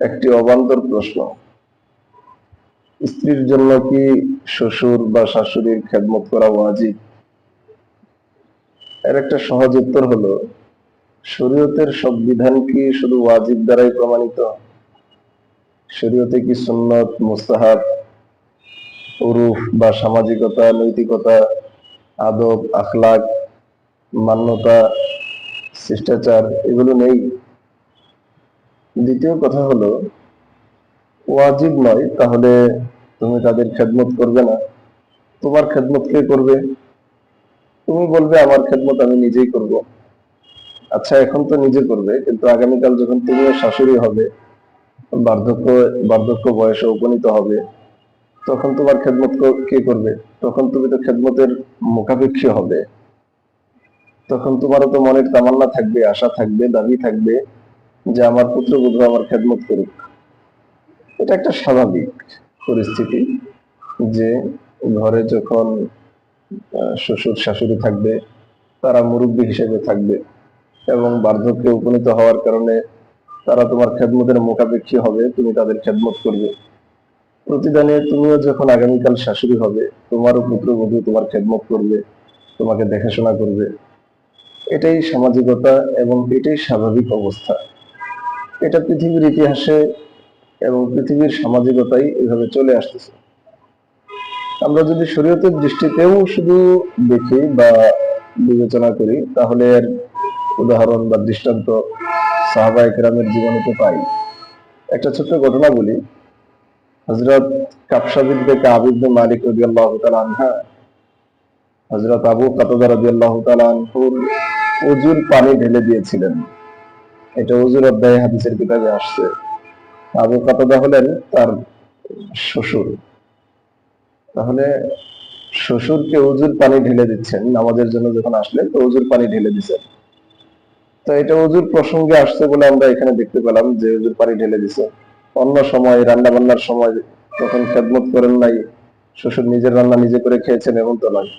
একটি অবান্তর প্রশ্ন। স্ত্রীর জন্য কি শ্বশুর বা শাশুড়ির খেদমত করা ওয়াজিব? এর একটা সহজ উত্তর হলো, শরীয়তের সব বিধান কি শুধু ওয়াজিব দ্বারাই প্রমাণিত? শরীয়তে কি সুন্নত, মুস্তাহাব উরুফ বা সামাজিকতা, নৈতিকতা, আদব, আখলাক, মান্যতা, শিষ্টাচার এগুলো নেই। দ্বিতীয় কথা হলো, ওয়াজিব নয়, তাহলে তুমি তাদের খেদমত করবে না। তোমার খেদমত কে করবে? তুমি বলবে, আমার খেদমত আমি নিজেই করব। আচ্ছা এখন তো নিজে করবে, কিন্তু আগামীকাল যখন তুমিও শাশুড়ি হবে, বার্ধক্য বার্ধক্য বয়সে উপনীত হবে তখন তোমার খেদমত কে করবে? তখন তুমি তো খেদমতের মুখাপেক্ষী হবে। তখন তোমারও তো মনের তামান্না থাকবে, আশা থাকবে, দাবি থাকবে যে আমার পুত্রবধূ আমার খেদমত করুক। এটা একটা স্বাভাবিক পরিস্থিতি যে ঘরে যখন শ্বশুর শাশুড়ি থাকবে, তারা মুরব্বী হিসেবে থাকবে এবং বার্ধক্যে উপনীত হওয়ার কারণে তারা তোমার খেদমতের মুখাপেক্ষী হবে, তুমি তাদের খেদমত করবে। প্রতিদানে তুমিও যখন আগামীকাল শাশুড়ি হবে, তোমারও পুত্রবধূ তোমার খেদমত করবে, তোমাকে দেখাশোনা করবে। এটাই সামাজিকতা এবং এটাই স্বাভাবিক অবস্থা। এটা পৃথিবীর ইতিহাসে এবং পৃথিবীর সামাজিকতাই এভাবে চলে আসতেছে। আমরা যদি শরীয়তের দৃষ্টিতেও শুধু দেখি বা বিবেচনা করি, তাহলে এর উদাহরণ বা দৃষ্টান্ত সাহাবা একরামের জীবনে তো পাই। একটা ছোট্ট ঘটনা বলি। হজরত কাপসাবিদ্দে কাবিদ্দে মালিক রবি আল্লাহ আনহা হজরত আবু কাতাদা রবি আল্লাহ আনহুর অজুর পানি ঢেলে দিয়েছিলেন। এটা অজুর অধ্যায় হাদিসের কিতাবে আসছে। আবু কাতাদা হলেন তার শ্বশুর। তাহলে শ্বশুরকে উজুর পানি ঢেলে দিচ্ছেন, নামাজের জন্য যখন আসলেন তো অজুর পানি ঢেলে দিচ্ছেন। তো এটা অজুর প্রসঙ্গে আসছে বলে আমরা এখানে দেখতে পেলাম যে উজুর পানি ঢেলে দিছে। অন্য সময় রান্না বান্নার সময় তখন খেদমত করেন নাই, শ্বশুর নিজের রান্না নিজে করে খেয়েছেন এমন তো নয়।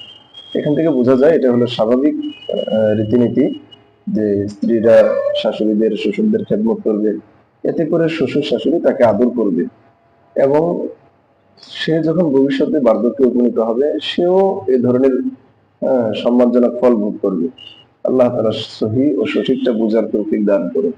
এখান থেকে বোঝা যায় এটা হলো স্বাভাবিক রীতিনীতি যে স্ত্রীরা শাশুড়িদের, শ্বশুরদের খেদমত করবে। এতে করে শ্বশুর শাশুড়ি তাকে আদর করবে এবং সে যখন ভবিষ্যতে বার্ধক্যে উপনীত হবে, সেও এ ধরনের সম্মানজনক ফল ভোগ করবে। আল্লাহ তারা সহি ও সঠিকটা বোঝার তৌফিক দান করুন।